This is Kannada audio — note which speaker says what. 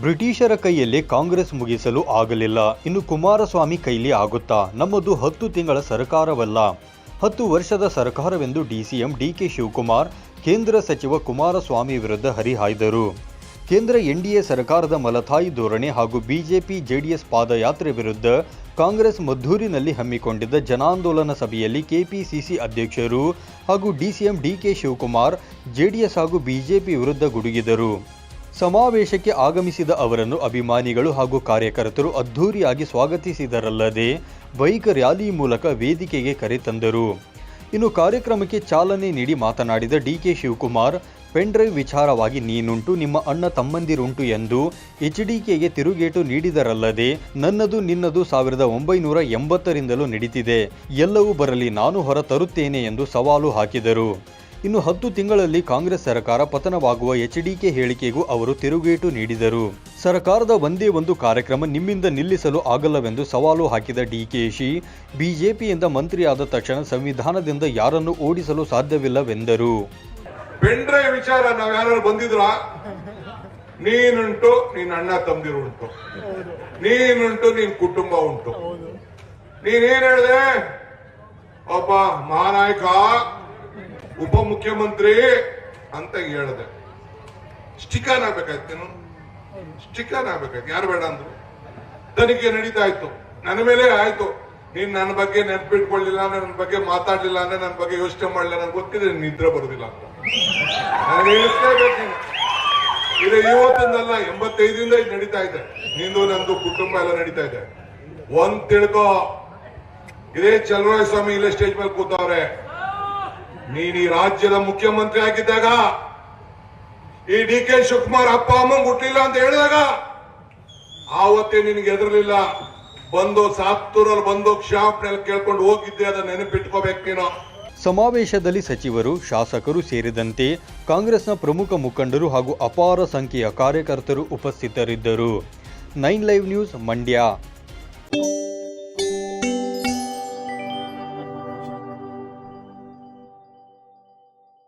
Speaker 1: ಬ್ರಿಟಿಷರ ಕೈಯಲ್ಲಿ ಕಾಂಗ್ರೆಸ್ ಮುಗಿಸಲು ಆಗಲಿಲ್ಲ. ಇನ್ನು ಕುಮಾರಸ್ವಾಮಿ ಕೈಲಿ ಆಗುತ್ತಾ? ನಮ್ಮದು ಹತ್ತು ತಿಂಗಳ ಸರ್ಕಾರವಲ್ಲ. ಹತ್ತು ವರ್ಷದ ಸರ್ಕಾರವೆಂದು ಡಿಸಿಎಂ ಡಿಕೆ ಶಿವಕುಮಾರ್, ಕೇಂದ್ರ ಸಚಿವ ಕುಮಾರಸ್ವಾಮಿ ವಿರುದ್ಧ ಹರಿಹಾಯ್ದರು. ಕೇಂದ್ರ ಎನ್ಡಿಎ ಸರ್ಕಾರದ ಮಲತಾಯಿ ಧೋರಣೆ ಹಾಗೂ ಬಿಜೆಪಿ ಜೆಡಿಎಸ್ ಪಾದಯಾತ್ರೆ ವಿರುದ್ಧ ಕಾಂಗ್ರೆಸ್ ಮದ್ದೂರಿನಲ್ಲಿ ಹಮ್ಮಿಕೊಂಡಿದ್ದ ಜನಾಂದೋಲನ ಸಭೆಯಲ್ಲಿ ಕೆಪಿಸಿಸಿ ಅಧ್ಯಕ್ಷರು ಹಾಗೂ ಡಿಸಿಎಂ ಡಿಕೆ ಶಿವಕುಮಾರ್ ಜೆಡಿಎಸ್ ಹಾಗೂ ಬಿಜೆಪಿ ವಿರುದ್ಧ ಗುಡುಗಿದರು. ಸಮಾವೇಶಕ್ಕೆ ಆಗಮಿಸಿದ ಅವರನ್ನು ಅಭಿಮಾನಿಗಳು ಹಾಗೂ ಕಾರ್ಯಕರ್ತರು ಅದ್ಧೂರಿಯಾಗಿ ಸ್ವಾಗತಿಸಿದರಲ್ಲದೆ ಬೈಕ್ ರ್ಯಾಲಿ ಮೂಲಕ ವೇದಿಕೆಗೆ ಕರೆತಂದರು ಇನ್ನು ಕಾರ್ಯಕ್ರಮಕ್ಕೆ ಚಾಲನೆ ನೀಡಿ ಮಾತನಾಡಿದ ಡಿಕೆ ಶಿವಕುಮಾರ್ ಪೆನ್ಡ್ರೈವ್ ವಿಚಾರವಾಗಿ ನೀನುಂಟು, ನಿಮ್ಮ ಅಣ್ಣ ತಮ್ಮಂದಿರುಂಟು ಎಂದು ಎಚ್ಡಿಕೆಗೆ ತಿರುಗೇಟು ನೀಡಿದರಲ್ಲದೆ ನನ್ನದು ನಿನ್ನದು ಸಾವಿರದ ಒಂಬೈನೂರ ಎಂಬತ್ತರಿಂದಲೂ ನಡೀತಿದೆ. ಎಲ್ಲವೂ ಬರಲಿ, ನಾನು ಹೊರ ತರುತ್ತೇನೆ ಎಂದು ಸವಾಲು ಹಾಕಿದರು. ಇನ್ನು ಹತ್ತು ತಿಂಗಳಲ್ಲಿ ಕಾಂಗ್ರೆಸ್ ಸರ್ಕಾರ ಪತನವಾಗುವ ಎಚ್ಡಿಕೆ ಹೇಳಿಕೆಗೂ ಅವರು ತಿರುಗೇಟು ನೀಡಿದರು. ಸರ್ಕಾರದ ಒಂದೇ ಒಂದು ಕಾರ್ಯಕ್ರಮ ನಿಮ್ಮಿಂದ ನಿಲ್ಲಿಸಲು ಆಗಲ್ಲವೆಂದು ಸವಾಲು ಹಾಕಿದ ಡಿಕೆಶಿ ಬಿಜೆಪಿಯಿಂದ ಮಂತ್ರಿಯಾದ ತಕ್ಷಣ ಸಂವಿಧಾನದಿಂದ ಯಾರನ್ನು ಓಡಿಸಲು ಸಾಧ್ಯವಿಲ್ಲವೆಂದರು.
Speaker 2: ವಿಚಾರ ನೀನುಂಟು, ನಿನ್ನ ಅಣ್ಣ ತಂದಿರು ಉಂಟು ನೀನುಂಟು, ನಿನ್ ಕುಟುಂಬ ಉಂಟು. ನೀನೇನ್ ಹೇಳಿದೆ? ಒಬ್ಬ ಮಹಾನಾಯಕ ಉಪಮುಖ್ಯಮಂತ್ರಿ ಅಂತ ಹೇಳ್ದೆ. ಸ್ಟಿಕರ್ ಆಗ್ಬೇಕಾಯ್ತು ಸ್ಟಿಕನ್ ಆಗ್ಬೇಕಾಯ್ತು. ಯಾರು ಬೇಡ ಅಂದ್ರು? ತನಿಖೆ ನಡೀತಾ ಇತ್ತು. ನನ್ನ ಮೇಲೆ ಆಯ್ತು. ನೀನ್ ನನ್ನ ಬಗ್ಗೆ ನೆನ್ಪಿಟ್ಕೊಳ್ಳಿಲ್ಲ, ನನ್ನ ಬಗ್ಗೆ ಮಾತಾಡ್ಲಿಲ್ಲ ಅಂದ್ರೆ ನನ್ನ ಬಗ್ಗೆ ಯೋಚನೆ ಮಾಡ್ಲಿಲ್ಲ ನನ್ಗೆ ಗೊತ್ತಿದೆ ನಿದ್ರೆ ಬರುದಿಲ್ಲ ಅಂತ. ಇದು ಇವತ್ತಿಂದಲ್ಲ ಎಂಬತ್ತೈದರಿಂದ ಇದು ನಡೀತಾ ಇದೆ. ನಿಂದು, ನಂದು ಕುಟುಂಬ ಎಲ್ಲ ನಡೀತಾ ಇದೆ. ಒಂದ್ ತಿಳ್ಕೋ. ಇದೇ ಚಲರಾಯ ಸ್ವಾಮಿ ಇಲ್ಲೇ ಸ್ಟೇಜ್ ಮೇಲೆ ಕೂತವ್ರೆ. ನೀನ್ ಈ ರಾಜ್ಯದ ಮುಖ್ಯಮಂತ್ರಿ ಆಗಿದ್ದಾಗ ಈ ಡಿ ಕೆ ಶಿವಕುಮಾರ್ ಅಪ್ಪ ಅಮ್ಮಂಗ್ ಹುಟ್ಟಿಲ್ಲ ಅಂತ ಹೇಳಿದಾಗ ಆವತ್ತೇ ನಿನಗೆ ಎದುರಲಿಲ್ಲ ಬಂದು ಸಾತ್ತೂರಲ್ಲಿ ಬಂದು ಕ್ಷಾಪ್ನಲ್ಲಿ ಕೇಳ್ಕೊಂಡು ಹೋಗಿದ್ದೆ, ಅದನ್ನ ನೆನಪಿಟ್ಕೋಬೇಕು ನೀನು.
Speaker 1: ಸಮಾವೇಶದಲ್ಲಿ ಸಚಿವರು, ಶಾಸಕರು ಸೇರಿದಂತೆ ಕಾಂಗ್ರೆಸ್ನ ಪ್ರಮುಖ ಮುಖಂಡರು ಹಾಗೂ ಅಪಾರ ಸಂಖ್ಯೆಯ ಕಾರ್ಯಕರ್ತರು ಉಪಸ್ಥಿತರಿದ್ದರು. Nine live news Mandya.